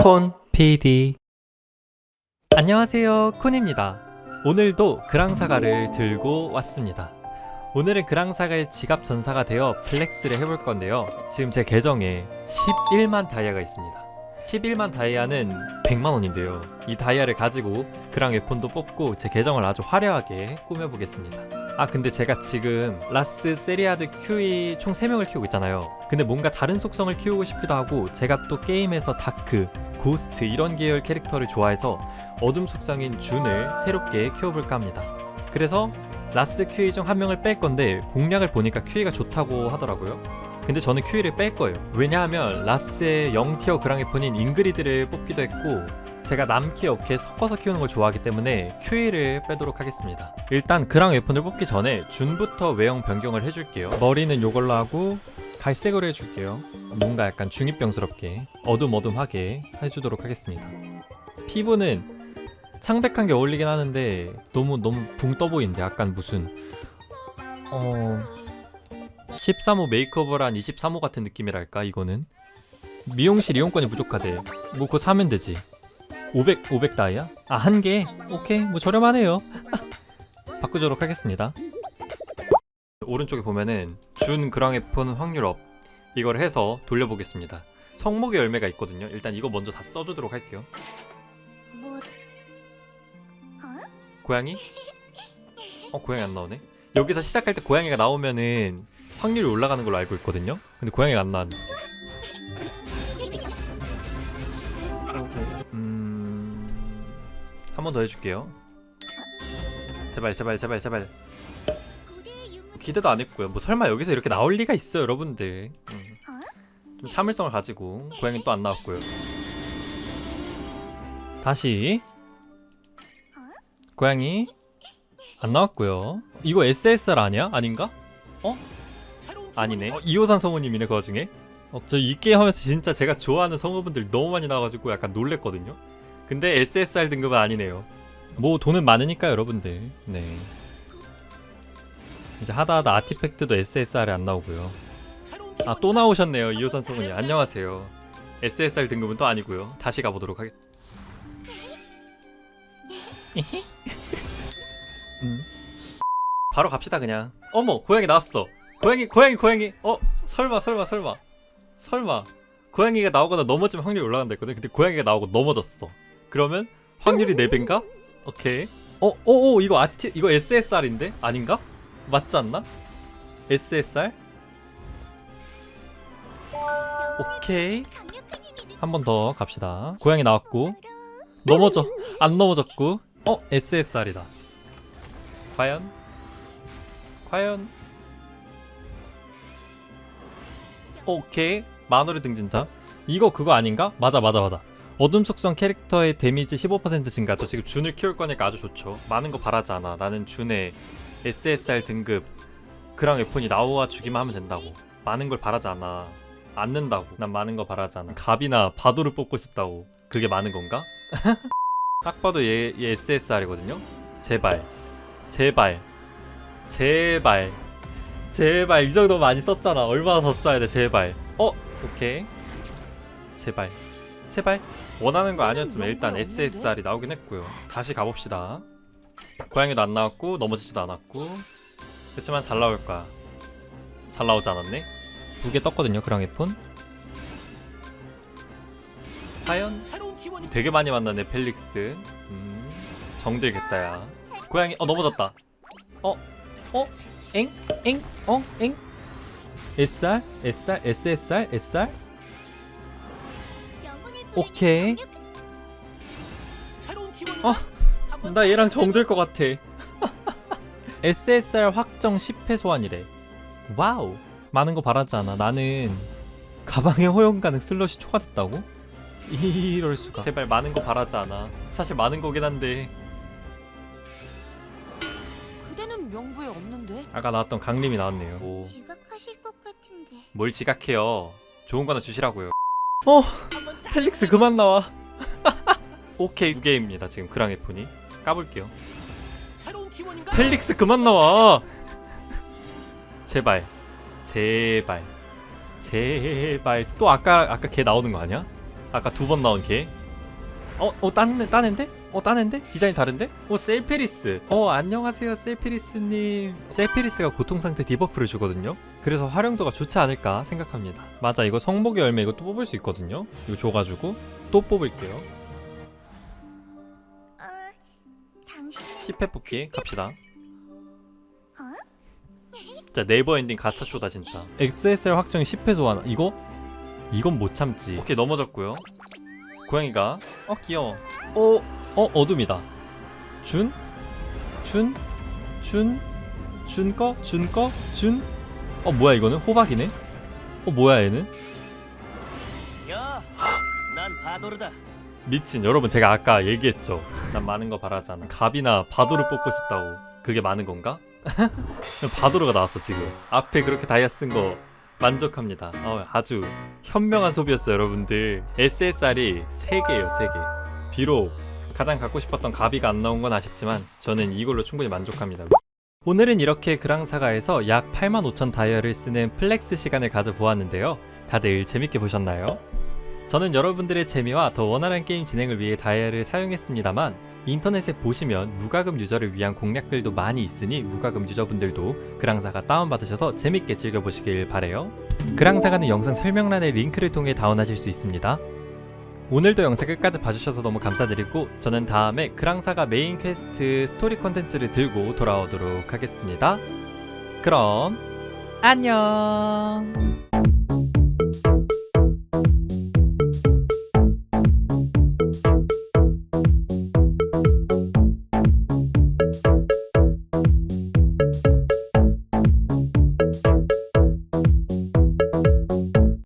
콘 PD 안녕하세요 콘입니다. 오늘도 그랑사가를 들고 왔습니다. 오늘은 그랑사가의 지갑 전사가 되어 플렉스를 해볼 건데요. 지금 제 계정에 11만 다이아가 있습니다. 11만 다이아는 100만 원인데요. 이 다이아를 가지고 그랑 웨폰도 뽑고 제 계정을 아주 화려하게 꾸며보겠습니다 아 근데 제가 지금 라스, 세리아드, 큐이 총 3명을 키우고 있잖아요. 근데 뭔가 다른 속성을 키우고 싶기도 하고 제가 또 게임에서 다크, 고스트 이런 계열 캐릭터를 좋아해서 어둠 속성인 준을 새롭게 키워볼까 합니다. 그래서 라스 큐이 중 한 명을 뺄 건데 공략을 보니까 큐이가 좋다고 하더라고요. 근데 저는 큐이를 뺄 거예요. 왜냐하면 라스의 0티어 그랑에폰인 잉그리드를 뽑기도 했고 제가 남키 없게 섞어서 키우는 걸 좋아하기 때문에 큐이를 빼도록 하겠습니다. 일단 그랑 웨폰을 뽑기 전에 준부터 외형 변경을 해줄게요. 머리는 요걸로 하고 갈색으로 해줄게요. 뭔가 약간 중이병스럽게 어둠어둠하게 해주도록 하겠습니다. 피부는 창백한 게 어울리긴 하는데 너무 너무 붕 떠 보이는데 약간 무슨 어 13호 메이크업을 한 23호 같은 느낌이랄까 이거는 미용실 이용권이 부족하대. 뭐 그거 사면 되지. 500 500 다이아? 아, 한 개? 오케이. 뭐 저렴하네요. 바꾸도록 하겠습니다. 오른쪽에 보면은 준 그랑에폰 확률 업. 이걸 해서 돌려보겠습니다. 성목의 열매가 있거든요. 일단 이거 먼저 다 써주도록 할게요. 뭐 고양이? 어, 고양이 안 나오네. 여기서 시작할 때 고양이가 나오면은 확률이 올라가는 걸로 알고 있거든요. 근데 고양이가 안 나왔네. 번 더 해줄게요. 제발, 제발, 제발, 제발. 기대도 안 했고요. 뭐 설마 여기서 이렇게 나올 리가 있어요, 여러분들. 음. 좀 참을성을 가지고 고양이 또 안 나왔고요. 다시 고양이 안 나왔고요. 이거 SSR 아니야? 아닌가? 어? 아니네. 어, 이호산 성우님이네 그 와중에. 어, 저이 게임 하면서 진짜 제가 좋아하는 성우분들 너무 많이 나와가지고 약간 놀랬거든요. 근데 SSR 등급은 아니네요. 뭐 돈은 많으니까 여러분들. 네. 이제 하다하다 아티팩트도 SSR에 안 나오고요. 아 또 나오셨네요 이호산 성우님. 안녕하세요. SSR 등급은 또 아니고요. 다시 가보도록 하겠. 음. 바로 갑시다 그냥. 어머 고양이 나왔어. 고양이 고양이 고양이. 어 설마 설마 설마 설마 고양이가 나오거나 넘어지면 확률이 올라간다 했거든. 근데 고양이가 나오고 넘어졌어. 그러면 확률이 4배인가? 오케이. 어, 오, 오, 이거 아티, 이거 SSR인데? 아닌가? 맞지 않나? SSR? 오케이. 한 번 더 갑시다. 고양이 나왔고. 넘어져. 안 넘어졌고. 어, SSR이다. 과연? 과연? 오케이. 만월의 등진자. 이거 그거 아닌가? 맞아, 맞아, 맞아. 어둠 속성 캐릭터의 데미지 15% 증가. 저 지금 준을 키울 거니까 아주 좋죠. 많은 거 바라지 않아. 나는 준의 SSR 등급 그랑 웨폰이 나와 주기만 하면 된다고. 많은 걸 바라지 않아. 않는다고. 난 많은 거 바라지 않아. 갑이나 바도를 뽑고 싶다고. 그게 많은 건가? 딱 봐도 얘, 얘 SSR이거든요. 제발. 제발. 제발. 제발. 이 정도 많이 썼잖아. 얼마나 더 써야 돼, 제발. 어? 오케이. 제발. 제발. 원하는 거 아니었지만 일단 SSR이 나오긴 했고요. 다시 가봅시다. 고양이도 안 나왔고 넘어지지도 않았고 그렇지만 잘 나올 거야. 잘 나오지 않았네? 두 개 떴거든요, 그랑이폰. 과연 되게 많이 만나네, 펠릭스. 음, 정들겠다, 야. 고양이, 어, 넘어졌다. 어, 어, 엥, 엥, 어, 엥. SR, SR, SSR, SR. 오케이. 어, 나 얘랑 정들 것 같아. SSR 확정 10회 소환이래. 와우. 많은 거 바라지 않아. 나는 가방에 허용 가능 슬롯이 초과됐다고? 이럴 수가. 제발 많은 거 바라지 않아. 사실 많은 거긴 한데 그대는 명부에 없는데 아까 나왔던 강림이 나왔네요. 오. 지각하실 것 같은데 뭘 지각해요. 좋은 거나 주시라고요. 어, 펠릭스 그만 나와. 오케이 두 개입니다. 지금 그랑에폰이 까볼게요. 펠릭스 그만 나와. 제발, 제발, 제발. 또 아까 아까 걔 나오는 거 아니야? 아까 두 번 나온 걔. 어, 어, 딴, 딴 앤데? 어, 딴 앤데? 디자인 다른데? 어, 셀피리스. 어, 안녕하세요, 셀피리스님. 셀피리스가 고통상태 디버프를 주거든요? 그래서 활용도가 좋지 않을까 생각합니다. 맞아, 이거 성복의 열매 이거 또 뽑을 수 있거든요? 이거 줘가지고 또 뽑을게요. 어, 당신은 10회 뽑기 갑시다. 어? 진짜 네이버 엔딩 가차쇼다 진짜. XSR 확정 10회 소환. 이거? 이건 못 참지. 오케이 넘어졌고요. 고양이가 어 귀여워. 어, 어 어둠이다. 준? 준? 준? 준거? 준거? 준? 어 뭐야 이거는? 호박이네? 어 뭐야 얘는? 야, 난 바도르다. 미친 여러분 제가 아까 얘기했죠 난 많은 거 바라잖아 갑이나 바도를 뽑고 싶다고 그게 많은 건가? 바도르가 나왔어 지금 앞에 그렇게 다이아 쓴 거 만족합니다 어, 아주 현명한 소비였어요 여러분들 SSR이 3개예요 3개 비록 가장 갖고 싶었던 가비가 안 나온 건 아쉽지만 저는 이걸로 충분히 만족합니다 오늘은 이렇게 그랑사가에서 약 85,000 다이아를 쓰는 플렉스 시간을 가져보았는데요 다들 재밌게 보셨나요? 저는 여러분들의 재미와 더 원활한 게임 진행을 위해 다이아를 사용했습니다만 인터넷에 보시면 무과금 유저를 위한 공략들도 많이 있으니 무과금 유저분들도 그랑사가 다운받으셔서 재밌게 즐겨보시길 바래요. 그랑사가는 영상 설명란의 링크를 통해 다운하실 수 있습니다. 오늘도 영상 끝까지 봐주셔서 너무 감사드리고 저는 다음에 그랑사가 메인 퀘스트 스토리 컨텐츠를 들고 돌아오도록 하겠습니다. 그럼 안녕